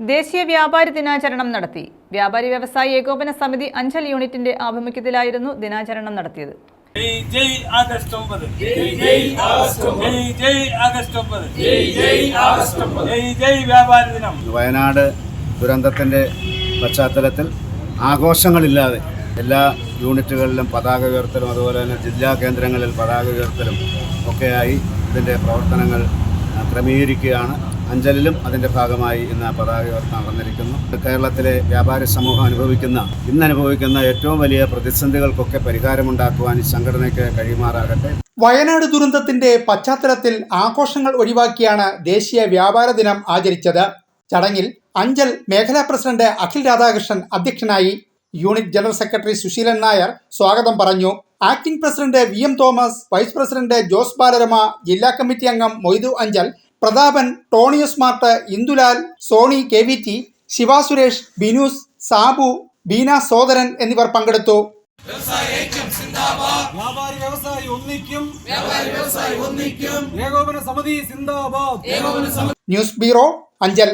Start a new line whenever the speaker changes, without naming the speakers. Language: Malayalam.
ദേശീയ വ്യാപാരി ദിനാചരണം നടത്തി. വ്യാപാരി വ്യവസായി ഏകോപന സമിതി അഞ്ചൽ യൂണിറ്റിന്റെ ആഭിമുഖ്യത്തിലായിരുന്നു ദിനാചരണം നടത്തിയത്.
വയനാട് ദുരന്തത്തിന്റെ പശ്ചാത്തലത്തിൽ ആഘോഷങ്ങളില്ലാതെ എല്ലാ യൂണിറ്റുകളിലും പതാക ഉയർത്തലും അതുപോലെ തന്നെ ജില്ലാ കേന്ദ്രങ്ങളിൽ പതാക ഉയർത്തലും ഒക്കെയായി ഇതിന്റെ പ്രവർത്തനങ്ങൾ ക്രമീകരിക്കുകയാണ്. അഞ്ചലിലും അതിന്റെ ഭാഗമായി ഇന്ന് പതാക ഉയർത്തൽ നടന്നിരിക്കുന്നു കേരളത്തിലെ വ്യാപാര സമൂഹം അനുഭവിക്കുന്ന ഇന്ന് അനുഭവിക്കുന്ന ഏറ്റവും വലിയ പ്രതിസന്ധികൾക്കൊക്കെ പരിഹാരമുണ്ടാക്കുവാൻ സംഘടനയ്ക്ക് കഴിയുമാറാകട്ടെ.
വയനാട് ദുരന്തത്തിന്റെ പശ്ചാത്തലത്തിൽ ആഘോഷങ്ങൾ ഒഴിവാക്കിയാണ് ദേശീയ വ്യാപാര ദിനം ആചരിച്ചത്. ചടങ്ങിൽ അഞ്ചൽ മേഖലാ പ്രസിഡന്റ് അഖിൽ രാധാകൃഷ്ണൻ അധ്യക്ഷനായി unit general secretary Susheelan Nair സ്വാഗതം പറഞ്ഞു. Acting president V M Thomas vice president Jose Balarama ജില്ലാ കമ്മിറ്റി അംഗം Moidu Anchal Prathapan ടോണിയസ് mart Indulal Soni K V T Shiva Suresh Binu's Sabu Beena Sodaran എന്നിവർ പങ്കെടുത്തു.
വ്യാപാരി വ്യവസായി ഒന്നിക്കും വ്യാപാരി വ്യവസായി ഒന്നിക്കും. ഏകോപന സമിതി സിന്ദാബാദ്.
News bureau Anchal.